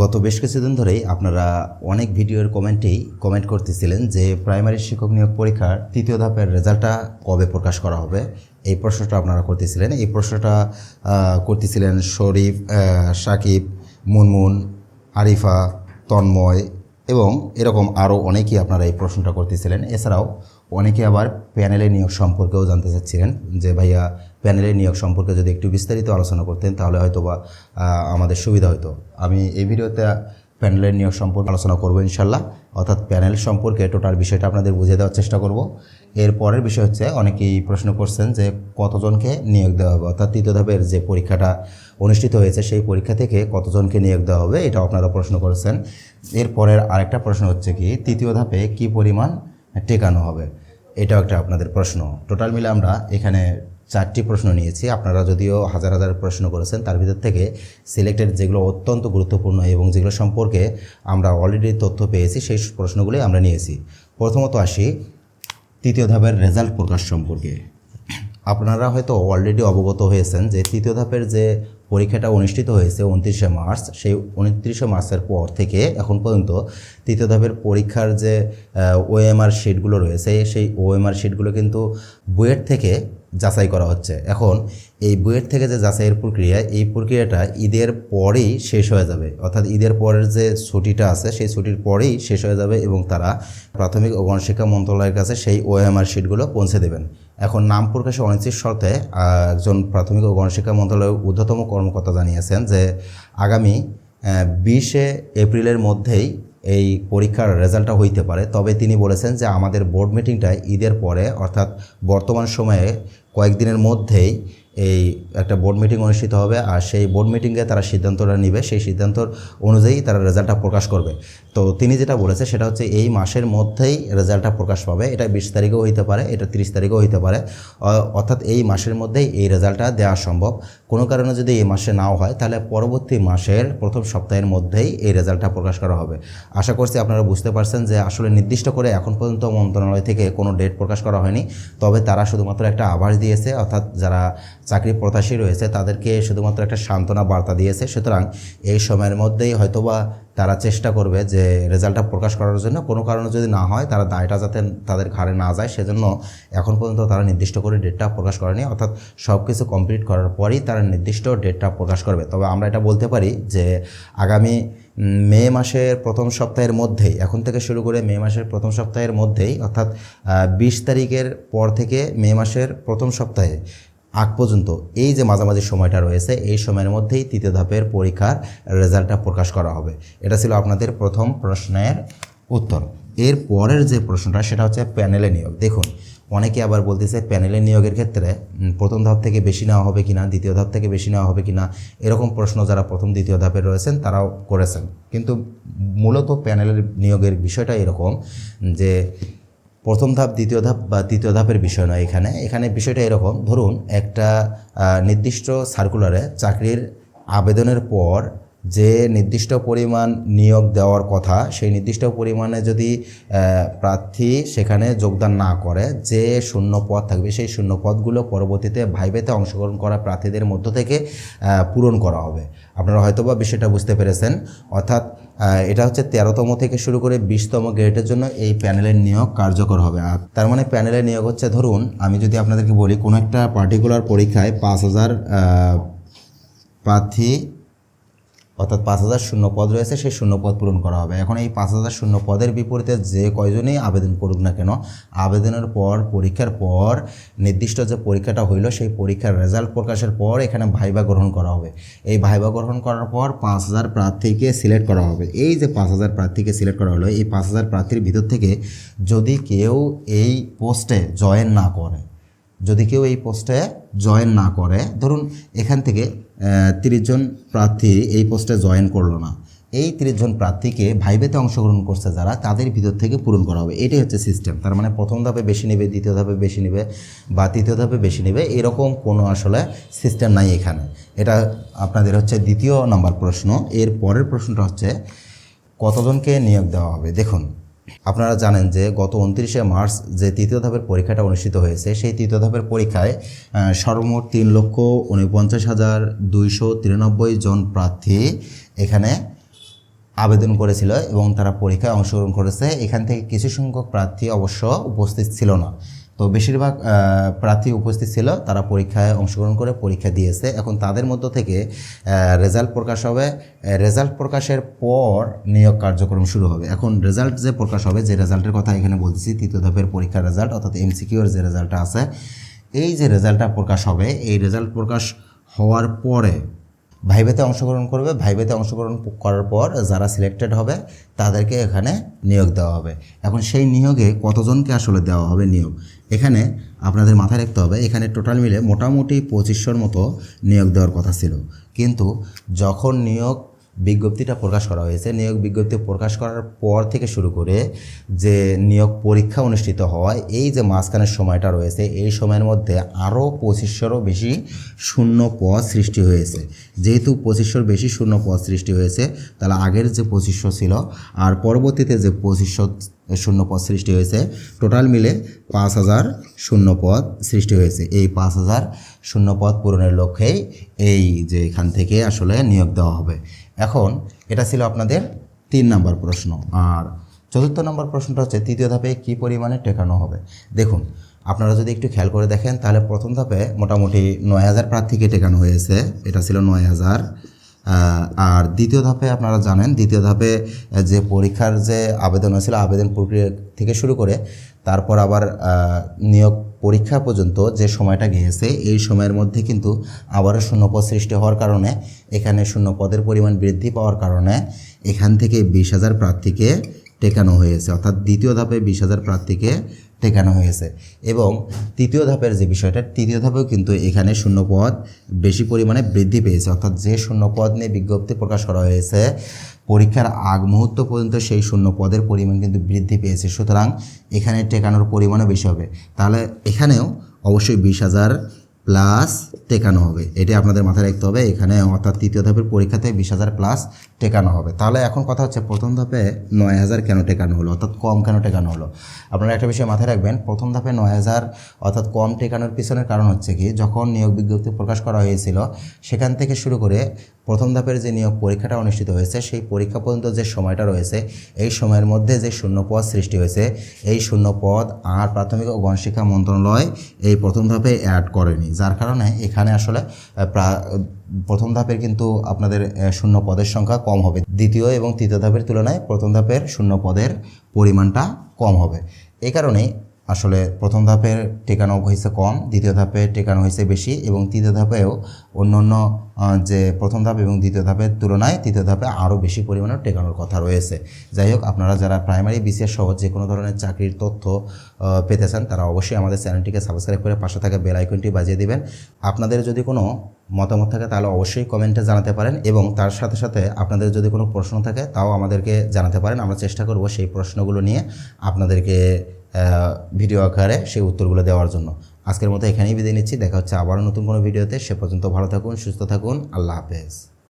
গত বেশ কিছুদিন ধরেই আপনারা অনেক ভিডিওর কমেন্টেই কমেন্ট করতেছিলেন যে প্রাইমারি শিক্ষক নিয়োগ পরীক্ষার তৃতীয় ধাপের রেজাল্টটা কবে প্রকাশ করা হবে। এই প্রশ্নটা আপনারা করতেছিলেন। এই প্রশ্নটা করতেছিলেন শরীফ সাকিব, মুনমুন, আরিফা, তন্ময় এবং এরকম আরও অনেকেই আপনারা এই প্রশ্নটা করতেছিলেন। এছাড়াও অনেকে আবার প্যানেলের নিয়োগ সম্পর্কেও জানতে চাচ্ছিলেন যে ভাইয়া প্যানেলের নিয়োগ সম্পর্কে যদি একটু বিস্তারিত আলোচনা করতেন, তাহলে হয়তো বা আমাদের সুবিধা হতো আমি এই ভিডিওতে প্যানেলের নিয়োগ সম্পর্কে আলোচনা করব ইনশাল্লাহ। অর্থাৎ প্যানেল সম্পর্কে টোটাল বিষয়টা আপনাদের বুঝিয়ে দেওয়ার চেষ্টা করব। এর পরের বিষয় হচ্ছে, অনেকেই প্রশ্ন করছেন যে কতজনকে নিয়োগ দেওয়া হবে? অর্থাৎ তৃতীয় ধাপের যে পরীক্ষাটা অনুষ্ঠিত হয়েছে, সেই পরীক্ষা থেকে কতজনকে নিয়োগ দেওয়া হবে এটা আপনারা প্রশ্ন করেছেন। এর পরের আরেকটা প্রশ্ন হচ্ছে কি, তৃতীয় ধাপে কি পরিমাণ টেকানো হবে? এটাও একটা আপনাদের প্রশ্ন। টোটাল মিলে আমরা এখানে চারটি প্রশ্ন নিয়েছি। আপনারা যদিও হাজার হাজার প্রশ্ন করেছেন, তার ভিতর থেকে সিলেক্টেড যেগুলো অত্যন্ত গুরুত্বপূর্ণ এবং যেগুলো সম্পর্কে আমরা অলরেডি তথ্য পেয়েছি, সেই প্রশ্নগুলি আমরা নিয়েছি। প্রথমত আসি, তৃতীয় ধাপের রেজাল্ট প্রকাশ সম্পর্কে। আপনারা হয়তো অলরেডি অবগত হয়েছেন যে তৃতীয় ধাপের যে পরীক্ষাটা অনুষ্ঠিত হয়েছে উনত্রিশে মার্চ। সেই উনত্রিশে মার্চের পর থেকে এখন পর্যন্ত তৃতীয় ধাপের পরীক্ষার যে ওএমআর শিটগুলো রয়েছে, সেই ওএমআর শিটগুলো কিন্তু বুয়েট থেকে যাচাই করা হচ্ছে। এখন এই বুয়েট থেকে যে যাচাইয়ের প্রক্রিয়া, এই প্রক্রিয়াটা ঈদের পরেই শেষ হয়ে যাবে। অর্থাৎ ঈদের পরের যে ছুটিটা আছে, সেই ছুটির পরেই শেষ হয়ে যাবে এবং তারা প্রাথমিক ও গণশিক্ষা মন্ত্রণালয়ের কাছে সেই ওএমআর শিটগুলো পৌঁছে দেবেন। এখন নাম প্রকাশে অনিশ্চিত শর্তে একজন প্রাথমিক ও গণশিক্ষা মন্ত্রণালয়ের ঊর্ধ্বতম কর্মকর্তা জানিয়েছেন যে আগামী বিশে এপ্রিলের মধ্যেই এই পরীক্ষার রেজাল্টটা হইতে পারে। তবে তিনি বলেছেন যে আমাদের বোর্ড মিটিংটা ঈদের পরে, অর্থাৎ বর্তমান সময়ে কয়েকদিনের মধ্যেই এই একটা বোর্ড মিটিং অনুষ্ঠিত হবে। আর সেই বোর্ড মিটিংয়ে তারা সিদ্ধান্তটা নিবে। সেই সিদ্ধান্তর অনুযায়ী তারা রেজাল্টটা প্রকাশ করবে। তো তিনি যেটা বলেছে সেটা হচ্ছে এই মাসের মধ্যেই রেজাল্টটা প্রকাশ পাবে। এটা বিশ তারিখেও হইতে পারে, এটা তিরিশ তারিখেও হইতে পারে। অর্থাৎ এই মাসের মধ্যেই এই রেজাল্টটা দেওয়া সম্ভব। কোনো কারণে যদি এই মাসে নাও হয়, তাহলে পরবর্তী মাসের প্রথম সপ্তাহের মধ্যেই এই রেজাল্টটা প্রকাশ করা হবে। আশা করছি আপনারা বুঝতে পারছেন যে আসলে নির্দিষ্ট করে এখন পর্যন্ত মন্ত্রণালয় থেকে কোনো ডেট প্রকাশ করা হয়নি। তবে তারা শুধুমাত্র একটা আভাস দিয়েছে, অর্থাৎ যারা চাকরি প্রত্যাশী রয়েছে, তাদেরকে শুধুমাত্র একটা সান্ত্বনা বার্তা দিয়েছে। সুতরাং এই সময়ের মধ্যেই হয়তোবা তারা চেষ্টা করবে যে রেজাল্টটা প্রকাশ করার জন্য কোনো কারণে যদি না হয়, তারা দায়টা যাতে তাদের ঘাড়ে না যায়, সেজন্য এখন পর্যন্ত তারা নির্দিষ্ট করে ডেটটা প্রকাশ করেনি। অর্থাৎ সব কিছু কমপ্লিট করার পরেই তারা নির্দিষ্ট ডেটটা প্রকাশ করবে। তবে আমরা এটা বলতে পারি যে আগামী মে মাসের প্রথম সপ্তাহের মধ্যেই, এখন থেকে শুরু করে মে মাসের প্রথম সপ্তাহের মধ্যেই, অর্থাৎ বিশ তারিখের পর থেকে মে মাসের প্রথম সপ্তাহে আগ পর্যন্ত এই যে মাঝামাঝি সময়টা রয়েছে, এই সময়ের মধ্যেই তৃতীয় ধাপের পরীক্ষার রেজাল্টটা প্রকাশ করা হবে। এটা ছিল আপনাদের প্রথম প্রশ্নের উত্তর। এর পরের যে প্রশ্নটা, সেটা হচ্ছে প্যানেলে নিয়োগ। দেখুন, অনেকে আবার বলতেছে প্যানেলে নিয়োগের ক্ষেত্রে প্রথম ধাপ থেকে বেশি নেওয়া হবে কিনা, দ্বিতীয় ধাপ থেকে বেশি নেওয়া হবে কিনা, এরকম প্রশ্ন যারা প্রথম, দ্বিতীয় ধাপে রয়েছেন, তারাও করেছেন। কিন্তু মূলত প্যানেলের নিয়োগের বিষয়টা এরকম যে প্রথম ধাপ, দ্বিতীয় ধাপ বা তৃতীয় ধাপের বিষয় নয় এখানে। এখানে বিষয়টা এরকম, ধরুন একটা নির্দিষ্ট সার্কুলারে চাকরির আবেদনের পর যে নির্দিষ্ট পরিমাণ নিয়োগ দেওয়ার কথা, সেই নির্দিষ্ট পরিমাণে যদি প্রার্থী সেখানে যোগদান না করে, যে শূন্য পদ থাকবে সেই শূন্য পদগুলো পরবর্তীতে ভাইবেতে অংশগ্রহণ করা প্রার্থীদের মধ্য থেকে পূরণ করা হবে। আপনারা হয়তোবা বিষয়টা বুঝতে পেরেছেন। অর্থাৎ এটা হচ্ছে তেরোতম থেকে শুরু করে বিশতম গ্রেডের জন্য এই প্যানেলের নিয়োগ কার্যকর হবে। আর তার মানে প্যানেলের নিয়োগ হচ্ছে, ধরুন, আমি যদি আপনাদেরকে বলি, কোনো একটা পার্টিকুলার পরীক্ষায় পাঁচ হাজার প্রার্থী অর্থাৎ পাঁচ হাজার শূন্য পদ রয়েছে, সেই শূন্য পদ পূরণ করা হবে। এখন এই পাঁচ হাজার শূন্য পদের বিপরীতে যে কয়জনই আবেদন করুক না কেন, আবেদনের পর, পরীক্ষার পর, নির্দিষ্ট যে পরীক্ষাটা হইল, সেই পরীক্ষার রেজাল্ট প্রকাশের পর এখানে ভাইবা গ্রহণ করা হবে। এই ভাইবা গ্রহণ করার পর পাঁচ হাজার প্রার্থীকে সিলেক্ট করা হবে। এই যে পাঁচ হাজার প্রার্থীকে সিলেক্ট করা হলো, এই পাঁচ হাজার প্রার্থীর ভিতর থেকে যদি কেউ এই পোস্টে জয়েন না করে, যদি কেউ এই পোস্টে জয়েন না করে, ধরুন এখান থেকে তিরিশ জন প্রার্থী এই পোস্টে জয়েন করল না। এই তিরিশ জন প্রার্থীকে ভাইবেতে অংশগ্রহণ করছে যারা, তাদের ভিতর থেকে পূরণ করা হবে। এটাই হচ্ছে সিস্টেম তার মানে প্রথম ধাপে বেশি নেবে, দ্বিতীয় ধাপে বেশি নেবে বা তৃতীয় ধাপে বেশি নেবে, এরকম কোনো আসলে সিস্টেম নাই এখানে। এটা আপনাদের হচ্ছে দ্বিতীয় নাম্বার প্রশ্ন। এর পরের প্রশ্নটা হচ্ছে, কতজনকে নিয়োগ দেওয়া হবে? দেখুন আপনারা জানেন যে গত উনত্রিশে মার্চ যে তৃতীয় ধাপের পরীক্ষাটা অনুষ্ঠিত হয়েছে, সেই তৃতীয় ধাপের পরীক্ষায় সর্বমোট তিন লক্ষ উনপঞ্চাশ হাজার দুইশো তিরানব্বই জন প্রার্থী এখানে আবেদন করেছিল এবং তারা পরীক্ষায় অংশগ্রহণ করেছে। এখান থেকে কিছু সংখ্যক প্রার্থী অবশ্য উপস্থিত ছিল না। তো বেশিরভাগ প্রার্থী উপস্থিত ছিল, তারা পরীক্ষায় অংশগ্রহণ করে পরীক্ষা দিয়েছে। এখন তাদের মধ্য থেকে রেজাল্ট প্রকাশ হবে রেজাল্ট প্রকাশের পর নিয়োগ কার্যক্রম শুরু হবে। এখন রেজাল্ট যে প্রকাশ হবে, যে রেজাল্টের কথা এখানে বলতেছি, তৃতীয় ধাপের পরীক্ষার রেজাল্ট, অর্থাৎ এমসিকিউর যে রেজাল্টটা আছে, এই যে রেজাল্টটা প্রকাশ হবে, এই রেজাল্ট প্রকাশ হওয়ার পরে ভাইবেতে অংশগ্রহণ করবে। ভাইবেতে অংশগ্রহণ করার পর যারা সিলেক্টেড হবে, তাদেরকে এখানে নিয়োগ দেওয়া হবে। এখন সেই নিয়োগে কতজনকে আসলে দেওয়া হবে নিয়োগ? এখানে আপনাদের মাথায় রাখতে হবে, এখানে টোটাল মিলে মোটামুটি পঁচিশশোর মতো নিয়োগ দেওয়ার কথা ছিল। কিন্তু যখন নিয়োগ বিজ্ঞপ্তিটা প্রকাশ করা হয়েছে। নিয়োগ বিজ্ঞপ্তি প্রকাশ করার পর থেকে শুরু করে যে নিয়োগ পরীক্ষা অনুষ্ঠিত হওয়া এই যে মাঝখানের সময়টা রয়েছে, এই সময়ের মধ্যে আরও পঁচিশশোরও বেশি শূন্য পদ সৃষ্টি হয়েছে। যেহেতু পঁচিশশোর বেশি শূন্য পদ সৃষ্টি হয়েছে, তাহলে আগের যে পঁচিশশো ছিল, আর পরবর্তীতে যে পঁচিশশো শূন্য পদ সৃষ্টি হয়েছে, টোটাল মিলে পাঁচ হাজার শূন্য পদ সৃষ্টি হয়েছে। এই পাঁচ হাজার শূন্য পদ পূরণের লক্ষ্যেই এই যে এখান থেকে আসলে নিয়োগ দেওয়া হবে। এখন এটা ছিল আপনাদের তিন নম্বর প্রশ্ন। আর চতুর্থ নম্বর প্রশ্নটা হচ্ছে, তৃতীয় ধাপে কী পরিমাণে টেকানো হবে? দেখুন, আপনারা যদি একটু খেয়াল করে দেখেন, তাহলে প্রথম ধাপে মোটামুটি নয় হাজার প্রার্থীকে টেকানো হয়েছে। এটা ছিল নয় হাজার। আর দ্বিতীয় ধাপে আপনারা জানেন, দ্বিতীয় ধাপে যে পরীক্ষার যে আবেদন হয়েছিল, আবেদন প্রক্রিয়া থেকে শুরু করে, তারপর আবার নিয়োগ পরীক্ষা পর্যন্ত যে সময়টা গিয়েছে, এই সময়ের মধ্যে কিন্তু আবারও শূন্যপদ সৃষ্টি হওয়ার কারণে, এখানে শূন্যপদের পরিমাণ বৃদ্ধি পাওয়ার কারণে এখান থেকে বিশ হাজার প্রার্থীকে টেকানো হয়েছে। অর্থাৎ দ্বিতীয় ধাপে বিশ হাজার প্রার্থীকে টেকানো হয়েছে। এবং তৃতীয় ধাপের যে বিষয়টা, তৃতীয় ধাপেও কিন্তু এখানে শূন্যপদ বেশি পরিমাণে বৃদ্ধি পেয়েছে। অর্থাৎ যে শূন্যপদ নিয়ে বিজ্ঞপ্তি প্রকাশ করা হয়েছে পরীক্ষার আগ মুহূর্ত পর্যন্ত সেই শূন্য পদের পরিমাণ কিন্তু বৃদ্ধি পেয়েছে। সুতরাং এখানে টেকানোর পরিমাণও বেশি হবে। তাহলে এখানেও অবশ্যই বিশ হাজার প্লাস টেকানো হবে। এটি আপনাদের মাথায় রাখতে হবে। এখানে অর্থাৎ তৃতীয় ধাপের পরীক্ষাতে বিশ হাজার প্লাস টেকানো হবে। তাহলে এখন কথা হচ্ছে প্রথম ধাপে নয় হাজার কেন টেকানো হলো? অর্থাৎ কম কেন টেকানো হলো? আপনারা একটা বিষয় মাথায় রাখবেন, প্রথম ধাপে নয় হাজার অর্থাৎ কম টেকানোর পিছনের কারণ হচ্ছে কি, যখন নিয়োগ বিজ্ঞপ্তি প্রকাশ করা হয়েছিল, সেখান থেকে শুরু করে প্রথম ধাপের যে নিয়োগ পরীক্ষাটা অনুষ্ঠিত হয়েছে, সেই পরীক্ষা পর্যন্ত যে সময়টা রয়েছে, এই সময়ের মধ্যে যে শূন্য পদ সৃষ্টি হয়েছে, এই শূন্য পদ আর প্রাথমিক ও গণশিক্ষা মন্ত্রণালয় এই প্রথম ধাপে অ্যাড করেনি। যার কারণে এখানে আসলে প্রথম ধাপের কিন্তু আপনাদের শূন্য পদের সংখ্যা কম হবে। দ্বিতীয় এবং তৃতীয় ধাপের তুলনায় প্রথম ধাপের শূন্য পদের পরিমাণটা কম হবে। এই কারণেই আসলে প্রথম ধাপের টেকানো হয়েছে কম, দ্বিতীয় ধাপে টেকানো হয়েছে বেশি এবং তৃতীয় ধাপেও অন্য অন্য যে প্রথম ধাপ এবং দ্বিতীয় ধাপের তুলনায় তৃতীয় ধাপে আরও বেশি পরিমাণে টেকানোর কথা রয়েছে। যাই হোক, আপনারা যারা প্রাইমারি বিসিএস সহ যে কোনো ধরনের চাকরির তথ্য পেতে চান, তারা অবশ্যই আমাদের চ্যানেলটিকে সাবস্ক্রাইব করে পাশে থাকা বেল আইকনটি বাজিয়ে দিবেন। আপনাদের যদি কোনো মতামত থাকে, তাহলে অবশ্যই কমেন্টে জানাতে পারেন এবং তার সাথে সাথে আপনাদের যদি কোনো প্রশ্ন থাকে, তাও আমাদেরকে জানাতে পারেন। আমরা চেষ্টা করব সেই প্রশ্নগুলো নিয়ে আপনাদেরকে ভিডিও আকারে সেই উত্তরগুলো দেওয়ার জন্য। আজকের মতো এখানেই বিদায় নিচ্ছি। দেখা হচ্ছে আবারও নতুন কোনো ভিডিওতে। সে পর্যন্ত ভালো থাকুন, সুস্থ থাকুন। আল্লাহ হাফেজ।